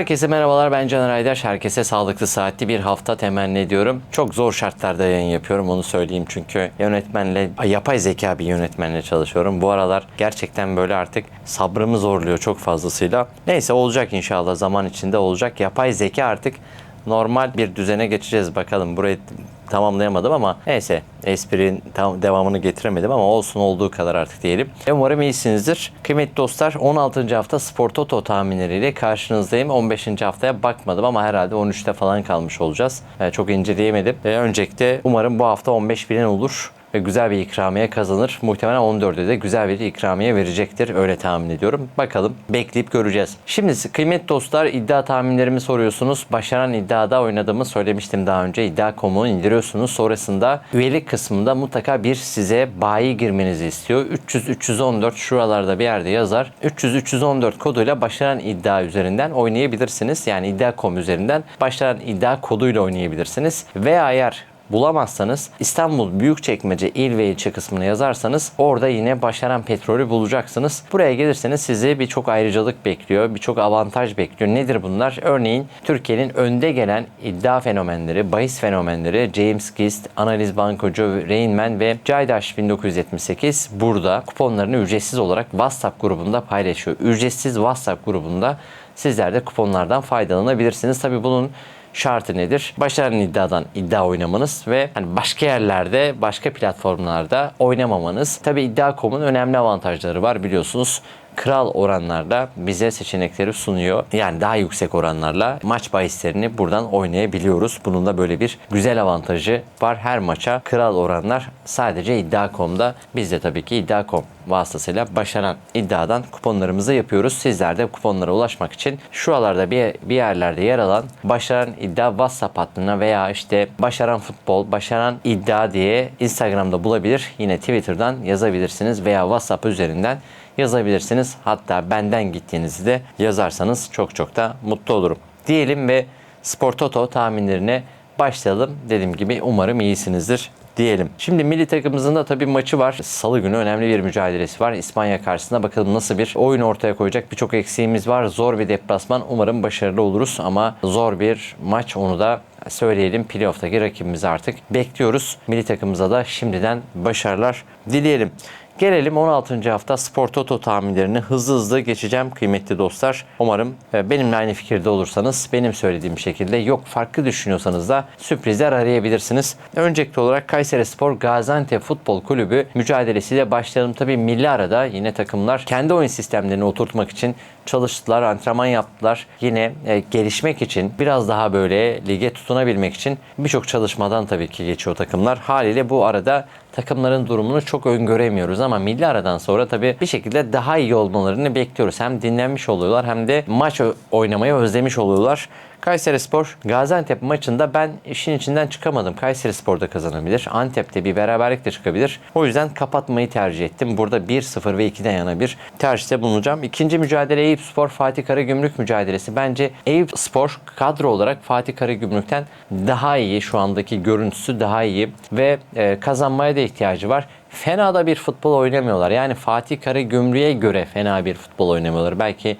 Herkese merhabalar ben Caner Aydaş. Herkese sağlıklı saatli bir hafta temenni ediyorum. Çok zor şartlarda yayın yapıyorum onu söyleyeyim çünkü yönetmenle, yapay zeka bir yönetmenle çalışıyorum. Bu aralar gerçekten böyle artık sabrımı zorluyor çok fazlasıyla. Neyse olacak inşallah zaman içinde olacak. Yapay zeka artık normal bir düzene geçeceğiz bakalım. Burayı tamamlayamadım ama neyse esprinin tam devamını getiremedim ama olsun olduğu kadar artık diyelim. Umarım iyisinizdir. Kıymetli dostlar 16. hafta Spor Toto tahminleriyle karşınızdayım. 15. haftaya bakmadım ama herhalde 13'te falan kalmış olacağız. Yani çok inceleyemedim. Ve öncelikle umarım bu hafta 15 bilen olur ve güzel bir ikramiye kazanır. Muhtemelen 14'de de güzel bir ikramiye verecektir. Öyle tahmin ediyorum. Bakalım bekleyip göreceğiz. Şimdi kıymetli dostlar iddia tahminlerimi soruyorsunuz. Başaran iddiada oynadığımı söylemiştim daha önce. İddia.com'u indiriyorsunuz. Sonrasında üyelik kısmında mutlaka bir size bayi girmenizi istiyor. 300-314 şuralarda bir yerde yazar. 300-314 koduyla başaran iddia üzerinden oynayabilirsiniz. Yani iddia.com üzerinden başaran iddia koduyla oynayabilirsiniz. Veya eğer bulamazsanız İstanbul Büyükçekmece il ve ilçe kısmına yazarsanız orada yine başaran petrolü bulacaksınız. Buraya gelirseniz sizi birçok ayrıcalık bekliyor, birçok avantaj bekliyor. Nedir bunlar? Örneğin Türkiye'nin önde gelen iddia fenomenleri, bahis fenomenleri James Gist, Analiz Bankocu, Rainman ve Caydaş 1978 burada kuponlarını ücretsiz olarak WhatsApp grubunda paylaşıyor. Ücretsiz WhatsApp grubunda sizler de kuponlardan faydalanabilirsiniz. Tabii bunun şartı nedir? Başaran iddiadan iddia oynamanız ve hani başka yerlerde, başka platformlarda oynamamanız. Tabii iddia.com'un önemli avantajları var biliyorsunuz. Kral oranlarda bize seçenekleri sunuyor. Yani daha yüksek oranlarla maç bahislerini buradan oynayabiliyoruz. Bunun da böyle bir güzel avantajı var. Her maça kral oranlar sadece iddia.com'da. Biz de tabii ki iddia.com vasıtasıyla başaran iddiadan kuponlarımızı yapıyoruz. Sizler de kuponlara ulaşmak için şuralarda bir, bir yerlerde yer alan başaran iddia WhatsApp hattına veya işte başaran futbol, başaran iddia diye Instagram'da bulabilir. Yine Twitter'dan yazabilirsiniz veya WhatsApp üzerinden yazabilirsiniz. Hatta benden gittiğinizi de yazarsanız çok çok da mutlu olurum. Diyelim ve Spor Toto tahminlerine başlayalım. Dediğim gibi umarım iyisinizdir diyelim. Şimdi milli takımımızın da tabii maçı var. Salı günü önemli bir mücadelesi var. İspanya karşısında bakalım nasıl bir oyun ortaya koyacak. Birçok eksiğimiz var. Zor bir deplasman. Umarım başarılı oluruz ama zor bir maç onu da söyleyelim. Playoff'taki rakibimizi artık bekliyoruz. Milli takımımıza da şimdiden başarılar dileyelim. Gelelim 16. hafta Spor Toto tahminlerini hızlı hızlı geçeceğim kıymetli dostlar. Umarım e, benimle aynı fikirde olursanız benim söylediğim şekilde yok farklı düşünüyorsanız da sürprizler arayabilirsiniz. Öncelikli olarak Kayseri Spor Gaziantep Futbol Kulübü mücadelesiyle başlayalım. Tabii milli arada yine takımlar kendi oyun sistemlerini oturtmak için çalıştılar, antrenman yaptılar. Yine e, gelişmek için biraz daha böyle lige tutunabilmek için birçok çalışmadan tabii ki geçiyor takımlar. Haliyle bu arada takımların durumunu çok öngöremiyoruz ama milli aradan sonra tabii bir şekilde daha iyi olmalarını bekliyoruz. Hem dinlenmiş oluyorlar hem de maç oynamayı özlemiş oluyorlar. Kayseri Spor Gaziantep maçında ben işin içinden çıkamadım. Kayseri Spor da kazanabilir. Antep'te bir beraberlik de çıkabilir. O yüzden kapatmayı tercih ettim. Burada 1-0 ve 2'den yana bir tercihte bulunacağım. İkinci mücadele Eyüp Spor Fatih Karagümrük mücadelesi. Bence Eyüp Spor kadro olarak Fatih Karagümrük'ten daha iyi. Şu andaki görüntüsü daha iyi ve e, kazanmaya da ihtiyacı var fena da bir futbol oynamıyorlar. Yani Fatih Karagümrük'e göre fena bir futbol oynamıyorlar. Belki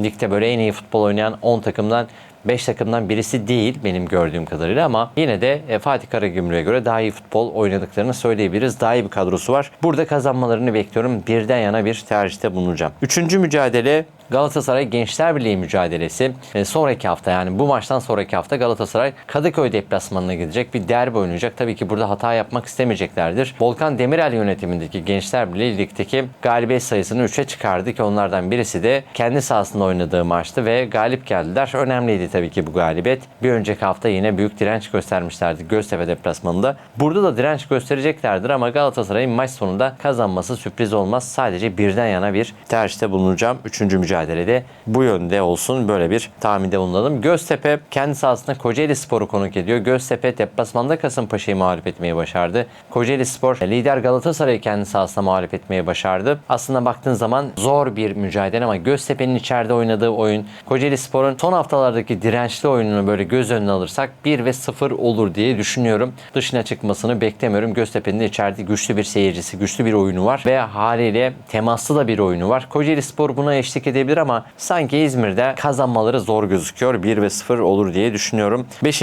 ligde böyle en iyi futbol oynayan 10 takımdan 5 takımdan birisi değil benim gördüğüm kadarıyla ama yine de e, Fatih Karagümrük'e göre daha iyi futbol oynadıklarını söyleyebiliriz. Daha iyi bir kadrosu var. Burada kazanmalarını bekliyorum. Birden yana bir tercihte bulunacağım. Üçüncü mücadele Galatasaray Gençler Birliği mücadelesi. E, sonraki hafta yani bu maçtan sonraki hafta Galatasaray Kadıköy deplasmanına gidecek. Bir derbi oynayacak. Tabii ki burada hata yapmak istemeyeceklerdir. Volkan Demirel yönetimindeki Gençler Birliği ligdeki galibiyet sayısını 3'e çıkardı ki onlardan birisi de kendi sahasında oynadığı maçtı ve galip geldiler. Önemliydi tabii ki bu galibiyet. Bir önceki hafta yine büyük direnç göstermişlerdi Göztepe deplasmanında. Burada da direnç göstereceklerdir ama Galatasaray'ın maç sonunda kazanması sürpriz olmaz. Sadece birden yana bir tercihte bulunacağım. Üçüncü mücadelede bu yönde olsun. Böyle bir tahminde bulunalım. Göztepe kendi sahasında Kocaeli Spor'u konuk ediyor. Göztepe deplasmanda Kasımpaşa'yı mağlup etmeyi başardı. Kocaeli Spor lider Galatasaray'ı kendi sahasında mağlup etmeyi başardı. Aslında baktığın zaman zor bir mücadele ama Göztepe'nin içeride oynadığı oyun, Kocaeli Spor'un son haftalardaki dirençli oyununu böyle göz önüne alırsak 1 ve 0 olur diye düşünüyorum. Dışına çıkmasını beklemiyorum. Göztepe'nin de içeride güçlü bir seyircisi, güçlü bir oyunu var ve haliyle temaslı da bir oyunu var. Kocaeli Spor buna eşlik edebilir isteyebilir ama sanki İzmir'de kazanmaları zor gözüküyor. 1 ve 0 olur diye düşünüyorum. 5.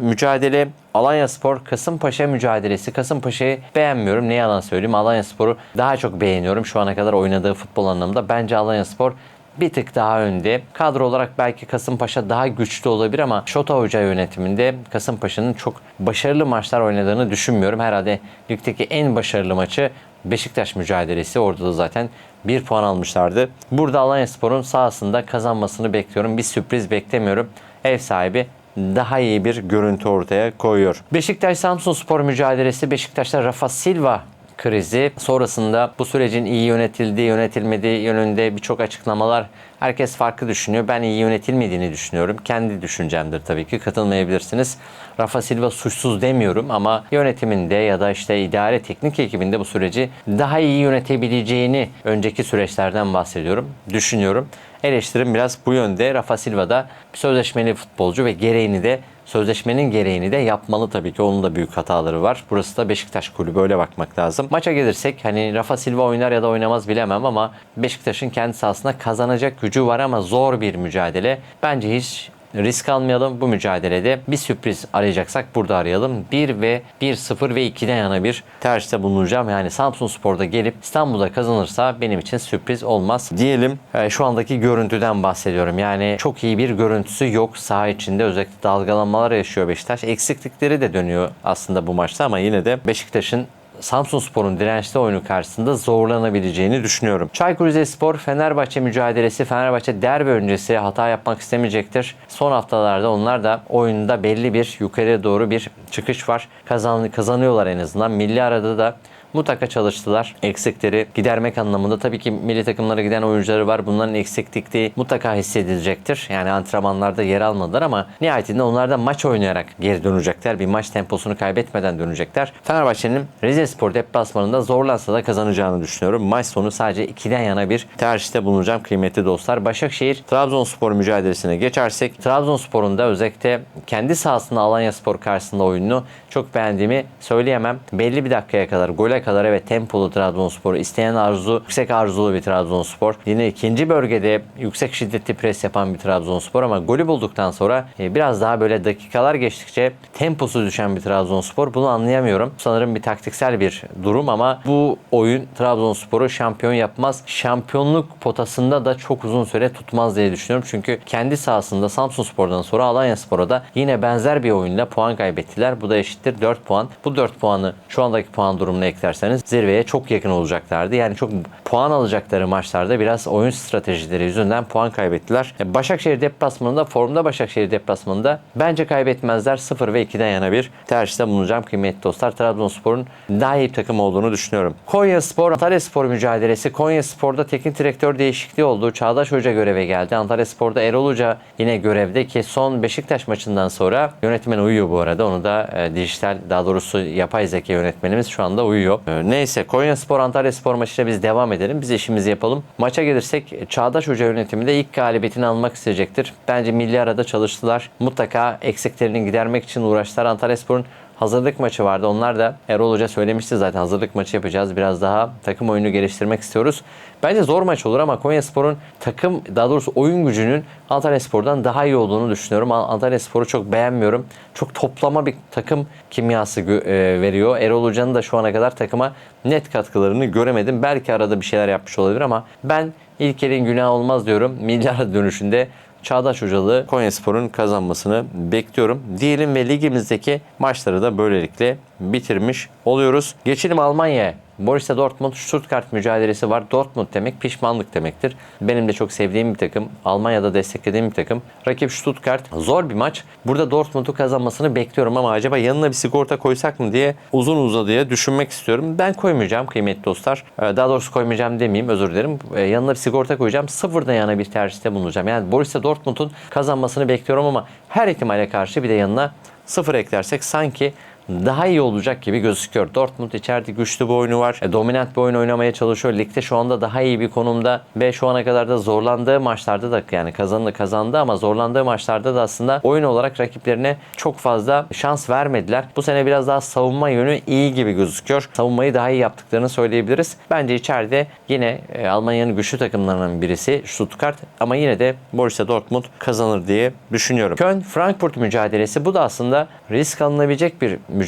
mücadele Alanya Spor Kasımpaşa mücadelesi. Kasımpaşa'yı beğenmiyorum. Ne yalan söyleyeyim. Alanya Spor'u daha çok beğeniyorum şu ana kadar oynadığı futbol anlamında. Bence Alanya Spor bir tık daha önde. Kadro olarak belki Kasımpaşa daha güçlü olabilir ama Şota Hoca yönetiminde Kasımpaşa'nın çok başarılı maçlar oynadığını düşünmüyorum. Herhalde ligdeki en başarılı maçı Beşiktaş mücadelesi. Orada da zaten bir puan almışlardı. Burada Alanya Spor'un sahasında kazanmasını bekliyorum. Bir sürpriz beklemiyorum. Ev sahibi daha iyi bir görüntü ortaya koyuyor. Beşiktaş Samsun Spor mücadelesi Beşiktaş'ta Rafa Silva krizi sonrasında bu sürecin iyi yönetildiği, yönetilmediği yönünde birçok açıklamalar herkes farklı düşünüyor. Ben iyi yönetilmediğini düşünüyorum. Kendi düşüncemdir tabii ki. Katılmayabilirsiniz. Rafa Silva suçsuz demiyorum ama yönetiminde ya da işte idare teknik ekibinde bu süreci daha iyi yönetebileceğini önceki süreçlerden bahsediyorum. Düşünüyorum. Eleştirim biraz bu yönde. Rafa Silva da sözleşmeli futbolcu ve gereğini de sözleşmenin gereğini de yapmalı tabii ki. Onun da büyük hataları var. Burası da Beşiktaş kulübü öyle bakmak lazım. Maça gelirsek hani Rafa Silva oynar ya da oynamaz bilemem ama Beşiktaş'ın kendi sahasında kazanacak gücü var ama zor bir mücadele. Bence hiç risk almayalım. Bu mücadelede bir sürpriz arayacaksak burada arayalım. 1 ve 1-0 ve 2'den yana bir tercihte bulunacağım. Yani Samsun Spor'da gelip İstanbul'da kazanırsa benim için sürpriz olmaz. Diyelim e, şu andaki görüntüden bahsediyorum. Yani çok iyi bir görüntüsü yok. Saha içinde özellikle dalgalanmalar yaşıyor Beşiktaş. Eksiklikleri de dönüyor aslında bu maçta ama yine de Beşiktaş'ın Samsun Spor'un dirençli oyunu karşısında zorlanabileceğini düşünüyorum. Çaykur Rizespor Fenerbahçe mücadelesi Fenerbahçe derbi öncesi hata yapmak istemeyecektir. Son haftalarda onlar da oyunda belli bir yukarıya doğru bir çıkış var. Kazan, kazanıyorlar en azından. Milli arada da mutlaka çalıştılar. Eksikleri gidermek anlamında tabii ki milli takımlara giden oyuncuları var. Bunların eksiklikliği mutlaka hissedilecektir. Yani antrenmanlarda yer almadılar ama nihayetinde onlar da maç oynayarak geri dönecekler. Bir maç temposunu kaybetmeden dönecekler. Fenerbahçe'nin Rizespor deplasmanında zorlansa da kazanacağını düşünüyorum. Maç sonu sadece 2'den yana bir tercihte bulunacağım kıymetli dostlar. Başakşehir Trabzonspor mücadelesine geçersek Trabzonspor'un da özellikle kendi sahasında Alanya Spor karşısında oyununu çok beğendiğimi söyleyemem. Belli bir dakikaya kadar gole kadar evet tempolu Trabzonspor, isteyen arzu, yüksek arzulu bir Trabzonspor. Yine ikinci bölgede yüksek şiddetli pres yapan bir Trabzonspor ama golü bulduktan sonra e, biraz daha böyle dakikalar geçtikçe temposu düşen bir Trabzonspor. Bunu anlayamıyorum. Sanırım bir taktiksel bir durum ama bu oyun Trabzonspor'u şampiyon yapmaz. Şampiyonluk potasında da çok uzun süre tutmaz diye düşünüyorum. Çünkü kendi sahasında Samsun Spor'dan sonra Alanya Spor'a da yine benzer bir oyunla puan kaybettiler. Bu da eşittir 4 puan. Bu 4 puanı şu andaki puan durumuna eklerseniz zirveye çok yakın olacaklardı. Yani çok puan alacakları maçlarda biraz oyun stratejileri yüzünden puan kaybettiler. E, Başakşehir deplasmanında formda Başakşehir deplasmanında bence kaybetmezler. 0 ve 2'den yana bir tercihte bulunacağım kıymetli dostlar. Trabzonspor'un daha iyi bir takım olduğunu düşünüyorum. Konya Spor, Antalya Spor mücadelesi. Konya Spor'da teknik direktör değişikliği oldu. Çağdaş Hoca göreve geldi. Antalya Spor'da Erol Hoca yine görevde ki son Beşiktaş maçından sonra yönetmen uyuyor bu arada. Onu da e, dijital daha doğrusu yapay zeka yönetmenimiz şu anda uyuyor. E, neyse Konya Spor Antalya Spor maçıyla biz devam edelim. Biz işimizi yapalım. Maça gelirsek Çağdaş Hoca yönetiminde ilk galibiyetini almak isteyecektir. Bence milli arada çalıştılar. Mutlaka eksiklerini gidermek için uğraştılar. Antalya Spor'un hazırlık maçı vardı. Onlar da Erol Hoca söylemişti zaten hazırlık maçı yapacağız. Biraz daha takım oyunu geliştirmek istiyoruz. Bence zor maç olur ama Konyaspor'un takım daha doğrusu oyun gücünün Antalya Spor'dan daha iyi olduğunu düşünüyorum. Antalya Spor'u çok beğenmiyorum. Çok toplama bir takım kimyası e, veriyor. Erol Hoca'nın da şu ana kadar takıma net katkılarını göremedim. Belki arada bir şeyler yapmış olabilir ama ben ilk günah olmaz diyorum. Milyar dönüşünde Çağdaş Hocalı Konyaspor'un kazanmasını bekliyorum. Diyelim ve ligimizdeki maçları da böylelikle bitirmiş oluyoruz. Geçelim Almanya'ya. Borussia Dortmund Stuttgart mücadelesi var. Dortmund demek pişmanlık demektir. Benim de çok sevdiğim bir takım. Almanya'da desteklediğim bir takım. Rakip Stuttgart. Zor bir maç. Burada Dortmund'u kazanmasını bekliyorum ama acaba yanına bir sigorta koysak mı diye uzun uzadıya düşünmek istiyorum. Ben koymayacağım kıymetli dostlar. Ee, Daha doğrusu koymayacağım demeyeyim özür dilerim. Ee, Yanına bir sigorta koyacağım. Sıfırdan yana bir tercihte bulunacağım. Yani Borussia Dortmund'un kazanmasını bekliyorum ama her ihtimale karşı bir de yanına sıfır eklersek sanki daha iyi olacak gibi gözüküyor. Dortmund içeride güçlü bir oyunu var. E, dominant bir oyun oynamaya çalışıyor. Ligde şu anda daha iyi bir konumda ve şu ana kadar da zorlandığı maçlarda da yani kazandı kazandı ama zorlandığı maçlarda da aslında oyun olarak rakiplerine çok fazla şans vermediler. Bu sene biraz daha savunma yönü iyi gibi gözüküyor. Savunmayı daha iyi yaptıklarını söyleyebiliriz. Bence içeride yine e, Almanya'nın güçlü takımlarının birisi Stuttgart ama yine de Borussia Dortmund kazanır diye düşünüyorum. Köln Frankfurt mücadelesi bu da aslında risk alınabilecek bir mücadele.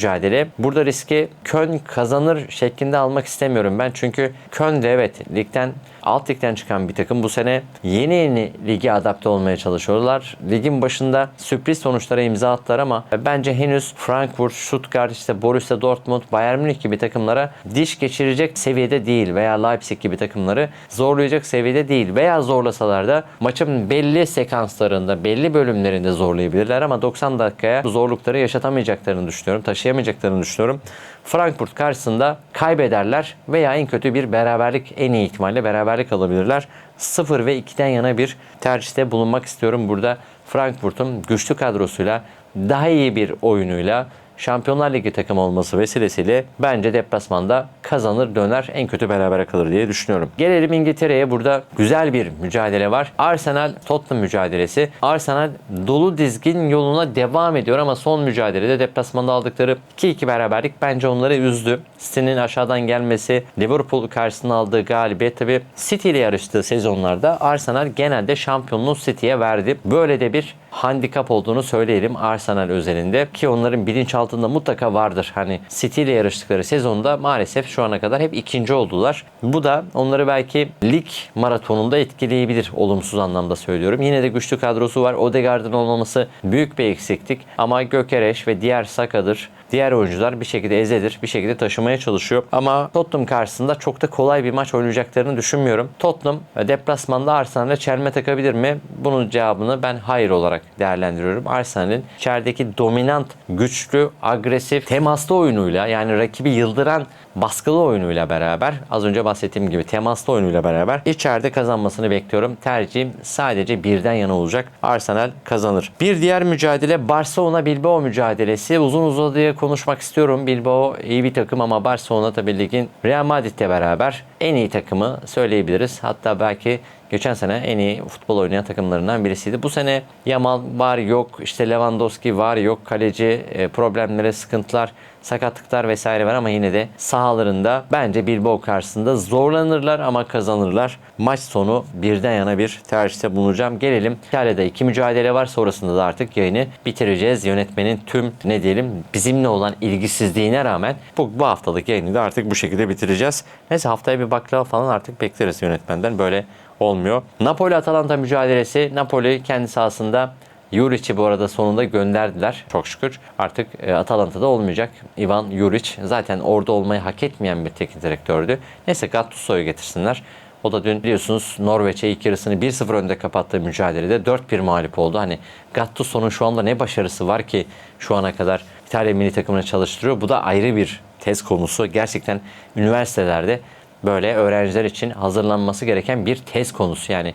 Burada riski Köln kazanır şeklinde almak istemiyorum ben. Çünkü Köln de evet ligden alt ligden çıkan bir takım bu sene yeni yeni lige adapte olmaya çalışıyorlar. Ligin başında sürpriz sonuçlara imza attılar ama bence henüz Frankfurt, Stuttgart, işte Borussia Dortmund, Bayern Münih gibi takımlara diş geçirecek seviyede değil veya Leipzig gibi takımları zorlayacak seviyede değil veya zorlasalar da maçın belli sekanslarında, belli bölümlerinde zorlayabilirler ama 90 dakikaya zorlukları yaşatamayacaklarını düşünüyorum, taşıyamayacaklarını düşünüyorum. Frankfurt karşısında kaybederler veya en kötü bir beraberlik en iyi ihtimalle beraberlik alabilirler. 0 ve 2'den yana bir tercihte bulunmak istiyorum. Burada Frankfurt'un güçlü kadrosuyla daha iyi bir oyunuyla Şampiyonlar Ligi takımı olması vesilesiyle bence deplasmanda kazanır döner en kötü berabere kalır diye düşünüyorum. Gelelim İngiltere'ye burada güzel bir mücadele var. Arsenal Tottenham mücadelesi. Arsenal dolu dizgin yoluna devam ediyor ama son mücadelede deplasmanda aldıkları 2-2 beraberlik bence onları üzdü. City'nin aşağıdan gelmesi, Liverpool karşısında aldığı galibiyet tabi City ile yarıştığı sezonlarda Arsenal genelde şampiyonluğu City'ye verdi. Böyle de bir handikap olduğunu söyleyelim Arsenal özelinde ki onların bilinçaltında mutlaka vardır. Hani City ile yarıştıkları sezonda maalesef şu ana kadar hep ikinci oldular. Bu da onları belki lig maratonunda etkileyebilir olumsuz anlamda söylüyorum. Yine de güçlü kadrosu var. Odegaard'ın olmaması büyük bir eksiklik ama Gökereş ve diğer Saka'dır diğer oyuncular bir şekilde ezedir, bir şekilde taşımaya çalışıyor. Ama Tottenham karşısında çok da kolay bir maç oynayacaklarını düşünmüyorum. Tottenham deplasmanda Arsenal'e çelme takabilir mi? Bunun cevabını ben hayır olarak değerlendiriyorum. Arsenal'in içerideki dominant, güçlü, agresif, temaslı oyunuyla yani rakibi yıldıran baskılı oyunuyla beraber az önce bahsettiğim gibi temaslı oyunuyla beraber içeride kazanmasını bekliyorum. Tercihim sadece birden yana olacak. Arsenal kazanır. Bir diğer mücadele Barcelona Bilbao mücadelesi. Uzun uzadıya konuşmak istiyorum. Bilbao iyi bir takım ama Barcelona tabii ligin Real Madrid'le beraber en iyi takımı söyleyebiliriz. Hatta belki geçen sene en iyi futbol oynayan takımlarından birisiydi. Bu sene Yamal var yok, işte Lewandowski var yok, kaleci e, problemleri, sıkıntılar, sakatlıklar vesaire var ama yine de sahalarında bence Bilbao karşısında zorlanırlar ama kazanırlar. Maç sonu birden yana bir tercihte bulunacağım. Gelelim İtalya'da iki mücadele var. Sonrasında da artık yayını bitireceğiz. Yönetmenin tüm ne diyelim bizimle olan ilgisizliğine rağmen bu, bu haftalık yayını da artık bu şekilde bitireceğiz. Neyse haftaya bir baklava falan artık bekleriz yönetmenden. Böyle olmuyor. Napoli-Atalanta mücadelesi. Napoli kendi sahasında Juric'i bu arada sonunda gönderdiler. Çok şükür artık e, Atalanta'da olmayacak. Ivan Juric zaten orada olmayı hak etmeyen bir teknik direktördü. Neyse Gattuso'yu getirsinler. O da dün biliyorsunuz Norveç'e ilk yarısını 1-0 önde kapattığı mücadelede 4-1 mağlup oldu. Hani Gattuso'nun şu anda ne başarısı var ki şu ana kadar İtalya milli takımını çalıştırıyor. Bu da ayrı bir tez konusu. Gerçekten üniversitelerde böyle öğrenciler için hazırlanması gereken bir tez konusu. Yani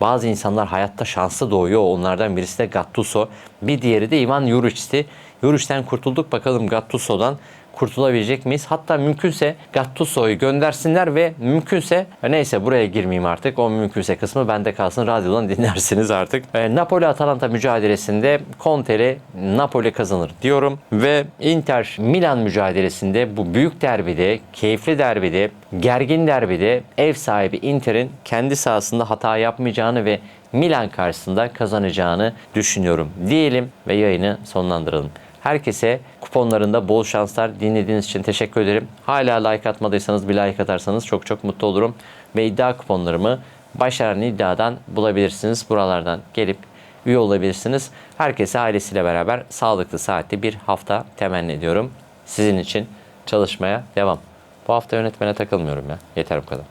bazı insanlar hayatta şanslı doğuyor. Onlardan birisi de Gattuso. Bir diğeri de Ivan Juric'ti. Juric'ten kurtulduk. Bakalım Gattuso'dan kurtulabilecek miyiz? Hatta mümkünse Gattuso'yu göndersinler ve mümkünse neyse buraya girmeyeyim artık. O mümkünse kısmı bende kalsın. Radyodan dinlersiniz artık. E, Napoli-Atalanta mücadelesinde Conte'li Napoli kazanır diyorum. Ve Inter Milan mücadelesinde bu büyük derbide, keyifli derbide, gergin derbide ev sahibi Inter'in kendi sahasında hata yapmayacağını ve Milan karşısında kazanacağını düşünüyorum. Diyelim ve yayını sonlandıralım. Herkese kuponlarında bol şanslar. Dinlediğiniz için teşekkür ederim. Hala like atmadıysanız bir like atarsanız çok çok mutlu olurum. Ve iddia kuponlarımı Başaran iddiadan bulabilirsiniz. Buralardan gelip üye olabilirsiniz. Herkese ailesiyle beraber sağlıklı saatli bir hafta temenni ediyorum. Sizin için çalışmaya devam. Bu hafta yönetmene takılmıyorum ya. Yeter bu kadar.